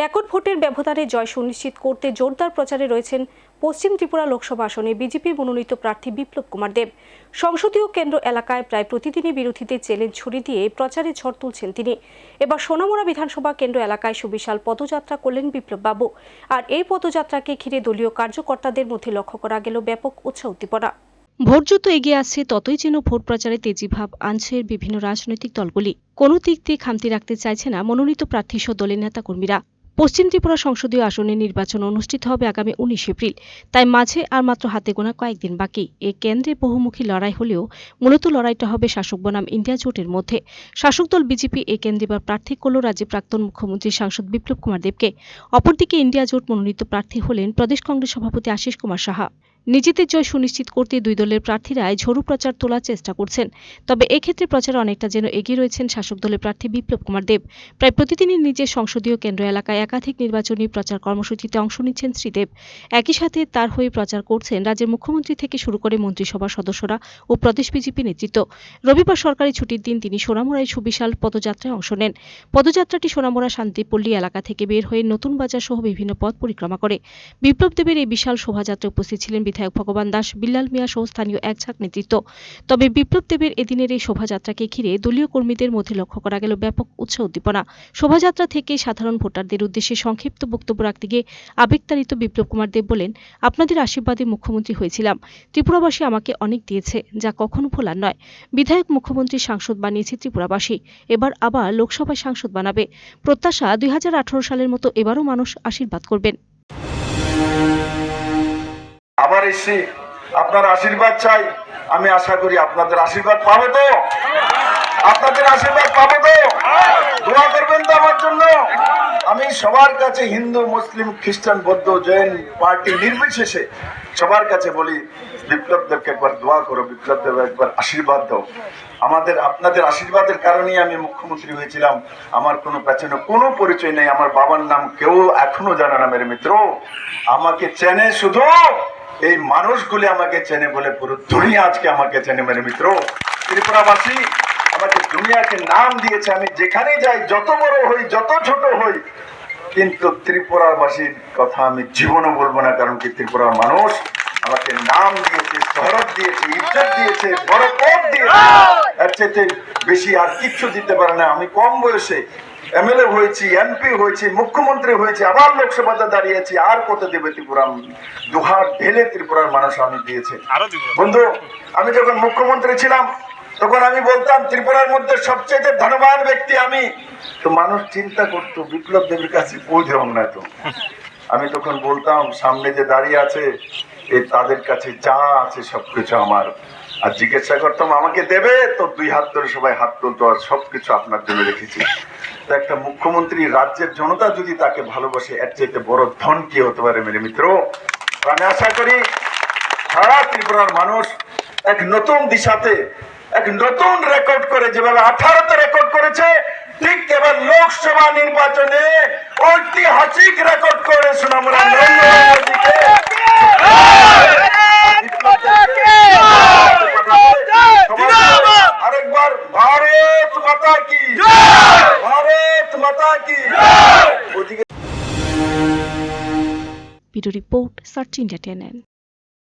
Record ভোটের ব্যবধানে জয় সুনিশ্চিত করতে জোরদার প্রচারে রয়েছেন পশ্চিম ত্রিপুরা লোকসভা আসনে বিজেপি মনোনীত প্রার্থী বিপ্লব কুমার দেব। সংসদীয় কেন্দ্র এলাকায় প্রায় প্রতিদিনই বিরোধীদের চ্যালেঞ্জ ছুড়ে দিয়ে প্রচারে ঝড় তুলছেন তিনি। এবার সোনামুড়া বিধানসভা কেন্দ্র এলাকায় সুবিশাল পদযাত্রা করলেন বিপ্লব বাবু। আর এই পদযাত্রাকে ঘিরে দলীয় কার্যকর্তাদের মধ্যে লক্ষ্য করা গেল ব্যাপক উৎসাহ উদ্দীপনা। ভোট যত এগিয়ে আসছে ততই যেন ভোট প্রচারে তেজিভাব আনছে বিভিন্ন রাজনৈতিক দলগুলি। কোনো দিক দিয়ে খামতি রাখতে চাইছে না মনোনীত প্রার্থী সহ দলের নেতাকর্মীরা। পশ্চিম ত্রিপুরা সংসদীয় আসনে নির্বাচন অনুষ্ঠিত হবে আগামী উনিশ এপ্রিল। তাই মাঝে আর মাত্র হাতে গোনা কয়েকদিন বাকি। এ কেন্দ্রে বহুমুখী লড়াই হলেও মূলত লড়াইটা হবে শাসক বনাম ইন্ডিয়া জোটের মধ্যে। শাসক দল বিজেপি এ কেন্দ্রে বা প্রার্থী করল রাজ্যে প্রাক্তন মুখ্যমন্ত্রী সাংসদ বিপ্লব কুমার দেবকে। অপরদিকে ইন্ডিয়া জোট মনোনীত প্রার্থী হলেন প্রদেশ কংগ্রেস সভাপতি আশিস কুমার সাহা। নিজেদের জয় সুনিশ্চিত করতে দুই দলের প্রার্থীরাই ঝড়ু প্রচার তোলার চেষ্টা করছেন। তবে এক্ষেত্রে প্রচারে অনেকটা যেন এগিয়ে রয়েছেন শাসক দলের প্রার্থী বিপ্লব কুমার দেব। প্রায় প্রতিদিনই নিজের সংসদীয় কেন্দ্র এলাকায় একাধিক নির্বাচনী প্রচার কর্মসূচিতে অংশ নিচ্ছেন শ্রীদেব একই সাথে তার হয়ে প্রচার করছেন রাজ্যের মুখ্যমন্ত্রী থেকে শুরু করে মন্ত্রিসভার সদস্যরা ও প্রদেশ বিজেপি নেতৃত্ব। রবিবার সরকারি ছুটির দিন তিনি সোনামুড়ায় সুবিশাল পদযাত্রায় অংশ নেন। পদযাত্রাটি সোনামুড়া শান্তিপল্লী এলাকা থেকে বের হয়ে নতুন বাজার সহ বিভিন্ন পথ পরিক্রমা করে। বিপ্লব দেবের এই বিশাল শোভাযাত্রায় উপস্থিত ছিলেন বিধায়ক ভগবান দাস, বিল্লাল মিয়া সহ স্থানীয় এক ঝাঁক নেতৃত্ব। তবে বিপ্লব দেবের এদিনের এই শোভাযাত্রাকে ঘিরে দলীয় কর্মীদের মধ্যে লক্ষ্য করা গেল ব্যাপক উৎসাহ উদ্দীপনা। শোভাযাত্রা থেকে সাধারণ ভোটারদের উদ্দেশ্যে সংক্ষিপ্ত বক্তব্য রাখতে গিয়ে আবেগতাড়িত বিপ্লব কুমার দেব বলেন, আপনাদের আশীর্বাদে মুখ্যমন্ত্রী হয়েছিলাম। ত্রিপুরাবাসী আমাকে অনেক দিয়েছে, যা কখনো ভোলার নয়। বিধায়ক, মুখ্যমন্ত্রী, সাংসদ বানিয়েছে ত্রিপুরাবাসী। এবার আবার লোকসভায় সাংসদ বানাবে। প্রত্যাশা দুই হাজার আঠারো সালের মতো এবারও মানুষ আশীর্বাদ করবেন। আবার এসছি আপনার আশীর্বাদ চাই। আমি আশা করি আপনাদের আশীর্বাদ পাবো তো। আপনাদের আশীর্বাদ পাবো তো। দোয়া করবেন তো আমার জন্য। আমি সবার কাছে হিন্দু, মুসলিম, খ্রিস্টান, বৌদ্ধ, জৈন পার্টি নির্বিশেষে সবার কাছে বলি বিপ্লব দেবকে একবার দোয়া করো বিপ্লব দেব একবার আশীর্বাদ দাও। আমাদের, আপনাদের আশীর্বাদের কারণেই আমি মুখ্যমন্ত্রী হয়েছিলাম। আমার কোনো পেছনে কোনো পরিচয় নেই। আমার বাবার নাম কেউ এখনও জানে না, মেরে মিত্র। আমাকে চেনে শুধু এই মানুষগুলি আমাকে চেনে বলে পুরো দুনিয়া আজকে আমাকে চেনে মেরে মিত্র। ত্রিপুরাবাসী, আমাকে দুনিয়াকে নাম দিয়েছে, আমি যেখানে যাই, যত বড় হই, যত ছোট হই, কিন্তু ত্রিপুরাবাসীর কথা আমি জীবনও বলব না, কারণ কি ত্রিপুরার মানুষ আমাকে নাম দিয়েছে, শহরত দিয়েছে, ইজ্জত দিয়েছে বড় পথ দিয়েছে। এর চাইতে বেশি আর কিচ্ছু দিতে পারে না। আমি কম বয়সে এমএলএ হয়েছি এমপি হয়েছি মুখ্যমন্ত্রী হয়েছি আবার লোকসভাতে দাঁড়িয়েছি আর কত দেবে ত্রিপুরা দুহাত ঢেলে ত্রিপুরার মানুষ আমি দিয়েছে। বন্ধু আমি যখন মুখ্যমন্ত্রী ছিলাম তখন আমি বলতাম ত্রিপুরার মধ্যে সবচেয়ে ধনবান ব্যক্তি আমি। তো মানুষ চিন্তা করতো বিপ্লব দেবের কাছে পৌঁছাম না তো? আমি তখন বলতাম সামনে যে দাঁড়িয়ে আছে এই তাদের কাছে যা আছে সবকিছু আমার। আর জিজ্ঞাসা করতাম, আমাকে দেবে? তো দুই হাত ধরে সবাই হাত তুলতো আর সবকিছু আপনার জন্য রেখেছি। তো একটা মুখ্যমন্ত্রী রাজ্যের জনতা যদি তাকে ভালোবাসে, এর চাইতে বড় ধন কি হতে পারে মেরে মিত্র? আমি আশা করি সারা ত্রিপুরার মানুষ এক নতুন দিশাতে, এক নতুন রেকর্ড করে যেভাবে আঠারোতে রেকর্ড করেছে, ঠিক এবার লোকসভা নির্বাচনে ঐতিহাসিক রেকর্ড করে সোনামুরা নরেন্দ্র মোদীকে to report Sachin Tatanen.